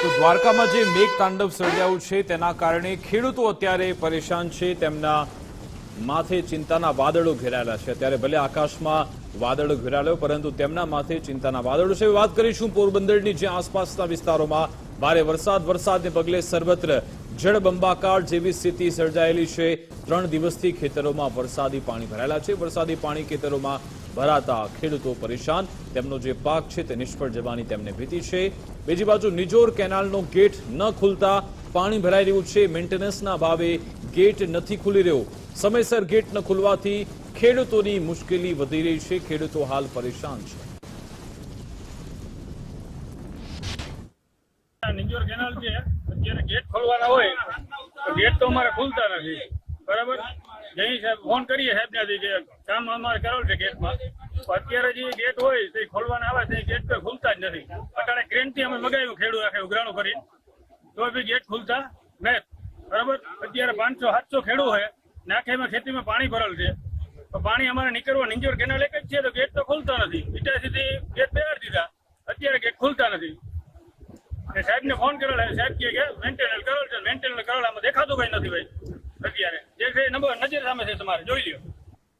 તો દ્વારકામાં જે મેઘ તાંડવ સર્જાયું છે, તેના કારણે ખેડૂતો અત્યારે પરેશાન છે. તેમના માથે ચિંતાના વાદળો ઘેરાયેલા છે. અત્યારે ભલે આકાશમાં વાદળો ઘેરાયેલો, પરંતુ તેમના માથે ચિંતાના વાદળો છે. વાત કરીશું પોરબંદરની જે આસપાસના વિસ્તારોમાં ભારે વરસાદ. વરસાદને પગલે સર્વત્ર જળબંબાકાર જેવી સ્થિતિ સર્જાયેલી છે. ત્રણ દિવસથી ખેતરોમાં વરસાદી પાણી ભરાયેલા છે. વરસાદી પાણી ખેતરોમાં ભરાતા ખેડૂતો પરેશાન. તેમનો જે પાક છે તે નિષ્ફળ જવાની તેમને ભીતિ છે. બીજી બાજુ નિજોર કેનાલનો ગેટ ન ખુલતા પાણી ભરાઈ રહ્યું છે. મેન્ટેનન્સના ભાવે ગેટ નથી ખુલી રહ્યો. સમયસર ગેટ ન ખુલવાથી ખેડૂતોની મુશ્કેલી વધી રહી છે. ખેડૂતો હાલ પરેશાન છે. નિજોર કેનાલ છે. અત્યારે ગેટ ખોલવાના હોય અમારે ખુલતા નથી. બરાબર? જઈ સાહેબ ફોન કરીએ સાહેબ ત્યાંથી કે કામ અમારે કરેલ છે ગેટમાં. અત્યારે જે ગેટ હોય તે ખોલવાના આવે તે ગેટ તો ખુલતા જ નથી. અત્યારે ક્રેનથી અમે મગાવ્યું ખેડૂત આખે ઉઘરાણું કરી તો બી ગેટ ખુલતા નહીં બરાબર? અત્યારે પાંચસો, સાતસો ખેડૂત હોય નાખે એમાં ખેતીમાં પાણી ભરેલ છે. તો પાણી અમારે નીકળવા નિંજોર કેનાલ એક જ છે, તો ગેટ તો ખુલતા નથી. ઇટાસીથી ગેટ તૈયાર દીધા. અત્યારે ગેટ ખુલતા નથી. સાહેબ સાહેબને ફોન કરેલો, સાહેબ કે મેન્ટેનલ કરેલ છે મેન્ટેનલ એ નંબર નજર સામે છે તમારે જોઈ લ્યો.